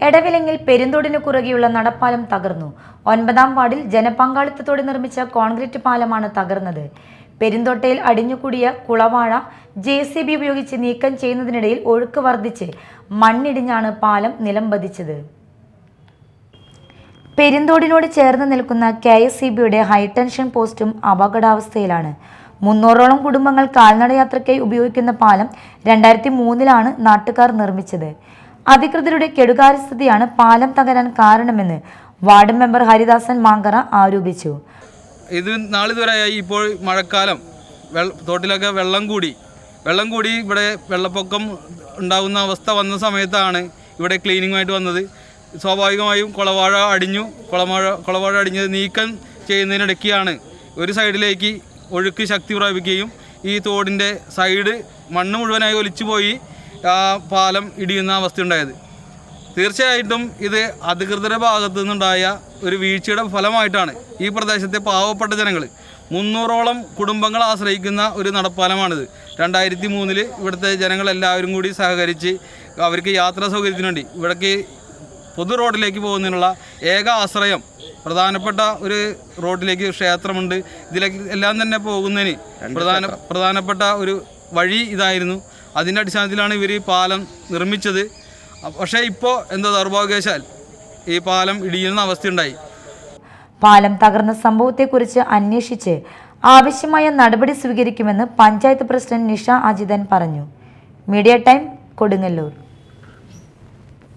എടവിലങ്ങിൽ പെരുന്തോടിനു കുറുകെയുള്ള നടപ്പാലം തകർന്നു. ഒൻപതാം വാർഡിൽ ജനപങ്കാളിത്തത്തോടെ നിർമ്മിച്ച കോൺക്രീറ്റ് പാലമാണ് തകർന്നത്. പെരുന്തോട്ടയിൽ അടിഞ്ഞുകൂടിയ കുളവാഴ ജെ സി ബി ഉപയോഗിച്ച് നീക്കം ചെയ്യുന്നതിനിടയിൽ ഒഴുക്ക് വർദ്ധിച്ച് മണ്ണിടിഞ്ഞാണ് പാലം നിലംപതിച്ചത് പെരുന്തോടിനോട് ചേർന്ന് നിൽക്കുന്ന കെ എസ് സി ബിയുടെ ഹൈടെൻഷൻ പോസ്റ്റും അപകടാവസ്ഥയിലാണ്. മുന്നൂറോളം കുടുംബങ്ങൾ കാൽനടയാത്രയ്ക്കായി ഉപയോഗിക്കുന്ന പാലം രണ്ടായിരത്തി മൂന്നിലാണ് നാട്ടുകാർ നിർമ്മിച്ചത്. അധികൃതരുടെ കെടുകാര്യസ്ഥതയാണ് പാലം തകരാൻ കാരണമെന്ന് വാർഡ് മെമ്പർ ഹരിദാസൻ മാങ്കറ ആരോപിച്ചു. ഇത് നാളിതുവരെയായി ഇപ്പോൾ മഴക്കാലം. തോട്ടിലൊക്കെ വെള്ളം കൂടി. വെള്ളം കൂടി ഇവിടെ വെള്ളപ്പൊക്കം ഉണ്ടാകുന്ന അവസ്ഥ വന്ന സമയത്താണ് ഇവിടെ ക്ലീനിങ്ങുമായിട്ട് വന്നത്. സ്വാഭാവികമായും കുളവാഴ അടിഞ്ഞു. കുളമാഴ കുളവാഴ അടിഞ്ഞത് നീക്കം ചെയ്യുന്നതിനിടയ്ക്കാണ് ഒരു സൈഡിലേക്ക് ഒഴുക്ക് ശക്തി പ്രാപിക്കുകയും ഈ തോടിന്റെ സൈഡ് മണ്ണ് മുഴുവനായി ഒലിച്ചു പോയി ആ പാലം ഇടിയുന്ന അവസ്ഥയുണ്ടായത്. തീർച്ചയായിട്ടും ഇത് അധികൃതരുടെ ഭാഗത്തു നിന്നുണ്ടായ ഒരു വീഴ്ചയുടെ ഫലമായിട്ടാണ് ഈ പ്രദേശത്തെ പാവപ്പെട്ട ജനങ്ങൾ മുന്നൂറോളം കുടുംബങ്ങൾ ആശ്രയിക്കുന്ന ഒരു നടപ്പാലമാണിത്. രണ്ടായിരത്തി മൂന്നിൽ ഇവിടുത്തെ ജനങ്ങളെല്ലാവരും കൂടി സഹകരിച്ച് അവർക്ക് യാത്രാ സൗകര്യത്തിന് വേണ്ടി ഇവിടേക്ക് പൊതു റോഡിലേക്ക് പോകുന്നതിനുള്ള ഏക ആശ്രയം പ്രധാനപ്പെട്ട ഒരു റോഡിലേക്ക് ക്ഷേത്രമുണ്ട്. ഇതിലേക്ക് എല്ലാം തന്നെ പോകുന്നതിന് പ്രധാന പ്രധാനപ്പെട്ട ഒരു വഴി ഇതായിരുന്നു. അതിന്റെ അടിസ്ഥാനത്തിലാണ് ഇവർ ഈ പാലം നിർമ്മിച്ചത്. പക്ഷേ ഇപ്പോൾ എന്തോ ദൗർഭാഗ്യവശാൽ ഈ പാലം ഇടിയുന്ന അവസ്ഥയുണ്ടായി. പാലം തകർന്ന സംഭവത്തെക്കുറിച്ച് അന്വേഷിച്ച് ആവശ്യമായ നടപടി സ്വീകരിക്കുമെന്ന് പഞ്ചായത്ത് പ്രസിഡന്റ് നിഷ അജിതൻ പറഞ്ഞു. Media time Kodungallur.